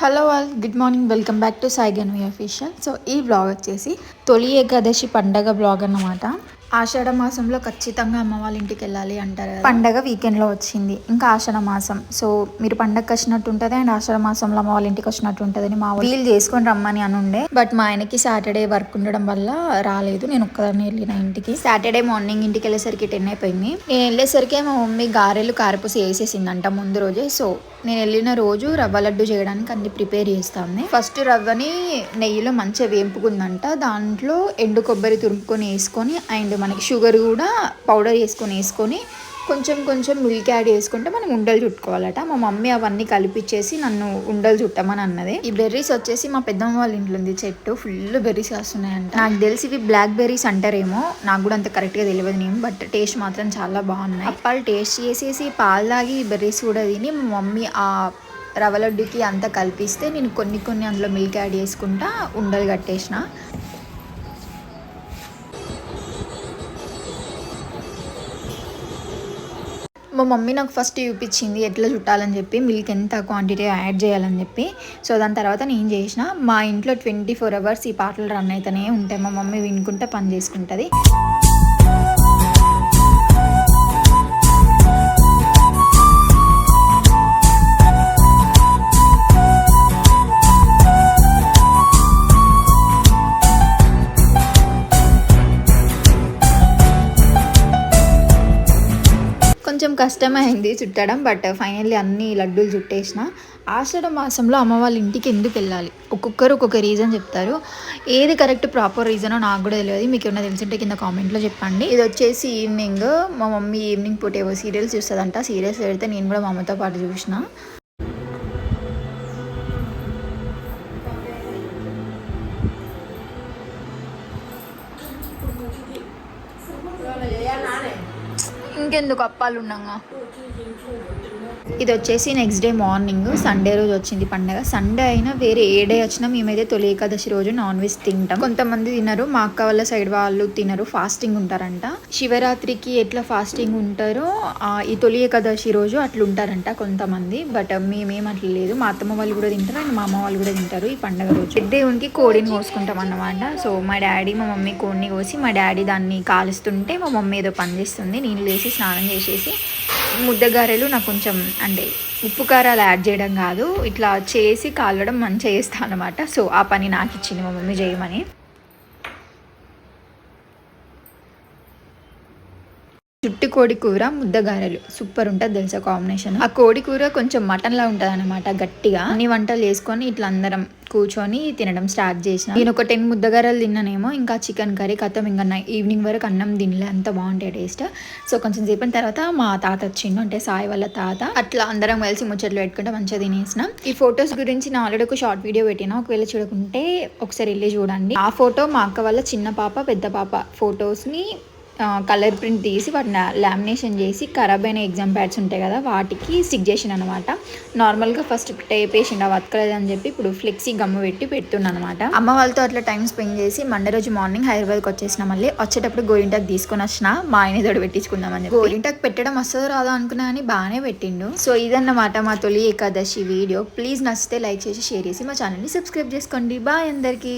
Hello all good morning welcome back to సాయిగన్ we official so ఈ blog వచ్చేసి తొలి ఏకాదశి పండగ బ్లాగ్ అన్నమాట. ఆషాఢ మాసంలో ఖచ్చితంగా అమ్మ వాళ్ళ ఇంటికి వెళ్ళాలి అంటారు పండగ వీకెండ్లో వచ్చింది. ఇంకా ఆషాఢ మాసం. సో మీరు పండగకి వచ్చినట్టు ఉంటుంది అండ్ ఆషాఢ మాసంలో అమ్మ వాళ్ళ ఇంటికి వచ్చినట్టు ఉంటుందని మా వీల్ చేసుకొని రమ్మని అని ఉండే. బట్ మా ఆయనకి సాటర్డే వర్క్ ఉండడం వల్ల రాలేదు. నేను ఒక్కదాన్ని వెళ్ళిన ఇంటికి. సాటర్డే మార్నింగ్ ఇంటికి వెళ్ళేసరికి టెన్ అయిపోయింది. నేను వెళ్ళేసరికి మా మమ్మీ గారెలు కారపూస వేసేసిందంట ముందు రోజే. సో నేను వెళ్ళిన రోజు రవ్వ లడ్డు చేయడానికి అన్ని ప్రిపేర్ చేస్తాను ఫస్ట్ రవ్వని నెయ్యిలో మంచిగా వేంపుకుందంట. దాంట్లో ఎండు కొబ్బరి తురుముకొని వేసుకొని అండ్ మనకి షుగర్ కూడా పౌడర్ వేసుకొని వేసుకొని కొంచెం కొంచెం మిల్క్ యాడ్ చేసుకుంటే మనం ఉండలు చుట్టుకోవాలట. మా మమ్మీ అవన్నీ కలిపిచ్చేసి నన్ను ఉండలు చుట్టమని అన్నది. ఈ బెర్రీస్ వచ్చేసి మా పెద్దమ్మ వాళ్ళ ఇంట్లో ఉంది. చెట్టు ఫుల్ బెర్రీస్ వస్తున్నాయంట నాకు తెలిసి ఇవి బ్లాక్ బెర్రీస్ అంటారేమో. నాకు కూడా అంత కరెక్ట్గా తెలియదు నేను బట్ టేస్ట్ మాత్రం చాలా బాగున్నాయి. అప్పాలు టేస్ట్ చేసేసి పాలు తాగి ఈ బెర్రీస్ కూడా తిని మా మమ్మీ ఆ రవ్వ లడ్డుకి అంతా కలిపిస్తే నేను కొన్ని కొన్ని అందులో మిల్క్ యాడ్ చేసుకుంటా ఉండలు కట్టేసిన. మా మమ్మీ నాకు ఫస్ట్ చూపించింది ఎట్లా చుట్టాలని చెప్పి మిల్క్ ఎంత క్వాంటిటీ యాడ్ చేయాలని చెప్పి. సో దాని తర్వాత నేను చేసిన మా ఇంట్లో ట్వంటీ ఫోర్ అవర్స్ ఈ పాటలు రన్ అయితేనే ఉంటాయి. మా మమ్మీ వినుకుంటే పని చేసుకుంటుంది. కొంచెం కష్టమైంది చుట్టడం బట్ ఫైనల్లీ అన్ని లడ్డూలు చుట్టేసిన. ఆషాఢ మాసంలో అమ్మ వాళ్ళ ఇంటికి ఎందుకు వెళ్ళాలి? ఒక్కొక్కరు ఒక్కొక్క రీజన్ చెప్తారు. ఏది కరెక్ట్ ప్రాపర్ రీజనో నాకు కూడా తెలియదు. మీకు ఏమైనా తెలిసింటే కింద కామెంట్లో చెప్పండి. ఇది వచ్చేసి ఈవినింగ్ మా మమ్మీ ఈవినింగ్ పూట ఏవో సీరియల్స్ చూస్తుందంట. సీరియల్స్ పెడితే నేను కూడా మా అమ్మతో పాటు చూసిన. ఇంకెందుకు అప్పాలు ఉన్నాగా ఇది వచ్చేసి నెక్స్ట్ డే మార్నింగ్ సండే రోజు వచ్చింది పండగ. సండే అయినా వేరే ఏ డే వచ్చినా మేమైతే తొలి ఏకాదశి రోజు నాన్ వెజ్ తింటాం. కొంతమంది తినరు. మా అక్క వాళ్ళ సైడ్ వాళ్ళు తినరు. ఫాస్టింగ్ ఉంటారంట. శివరాత్రికి ఎట్లా ఫాస్టింగ్ ఉంటారో ఈ తొలి ఏకాదశి రోజు అట్లా ఉంటారంట కొంతమంది. బట్ మేమేం అట్లా లేదు. మా అత్తమ్మ వాళ్ళు కూడా తింటారు అండ్ మా అమ్మ వాళ్ళు కూడా తింటారు ఈ పండగ రోజు. దేవునికి కోడిని కోసుకుంటాం అన్నమాట. సో మా డాడీ మా మమ్మీ కోడిని కోసి మా డాడీ దాన్ని కాలుస్తుంటే మా మమ్మీ ఏదో పని చేస్తుంది. నేను లేచి స్నానం చేసేసి ముద్దగారెలు నాకు కొంచెం అంటే ఉప్పు కారాలు యాడ్ చేయడం కాదు. ఇట్లా చేసి కాలడం మంచిగా చేస్తాను అనమాట సో ఆ పని నాకు ఇచ్చింది మా మమ్మీ చేయమని. చుట్టి కోడి కూర ముద్దగారెలు. సూపర్ ఉంటుంది తెలుసా కాంబినేషన్? ఆ కోడి కూర కొంచెం మటన్ లా ఉంటుంది అనమాట గట్టిగా. అన్ని వంటలు చేసుకొని ఇట్లా అందరం కూర్చొని తినడం స్టార్ట్ చేసిన. నేను ఒక టెన్ ముద్దగారెలు తిన్నానేమో ఇంకా చికెన్ కర్రీ కథం ఇంకా ఈవినింగ్ వరకు అన్నం తినలే అంత బాగుంటాయి టేస్ట్. సో కొంచెం సేపటి తర్వాత మా తాత వచ్చిండు అంటే సాయి వాళ్ళ తాత. అట్లా అందరం కలిసి ముచ్చట్లు పెట్టుకుంటే మంచిగా తినేసిన. ఈ ఫొటోస్ గురించి నేను ఆల్రెడీ ఒక షార్ట్ వీడియో పెట్టిన ఒకవేళ చూడకుంటే ఒకసారి వెళ్ళి చూడండి. ఆ ఫోటో మా అక్క వాళ్ళ చిన్న పాప పెద్ద పాప ఫొటోస్ని కలర్ ప్రింట్ తీసి వాటిని లామినేషన్ చేసి ఖరాబ్ అయిన ఎగ్జామ్ ప్యాడ్స్ ఉంటాయి కదా వాటికి స్టిక్ చేసిన అనమాట నార్మల్గా ఫస్ట్ టేప్ వేసిండు అవి అతకలేదు అని చెప్పి ఇప్పుడు ఫ్లెక్సీ గమ్ము పెట్టి పెడుతున్నా అనమాట అమ్మ వాళ్ళతో అట్లా టైం స్పెండ్ చేసి మండే రోజు మార్నింగ్ హైదరాబాద్కి వచ్చేసిన మళ్ళీ వచ్చేటప్పుడు గోరింటాకు తీసుకొని వచ్చిన మా ఆయన తోడు పెట్టించుకుందామని చెప్పి. గోరింటాకు పెట్టడం వస్తుందో రాదో అనుకున్నా అని బాగానే పెట్టిండు. సో ఇదన్నమాట మా తొలి ఏకాదశి వీడియో. ప్లీజ్ నచ్చితే లైక్ చేసి షేర్ చేసి మా ఛానల్ని సబ్స్క్రైబ్ చేసుకోండి. బాయ్ అందరికీ.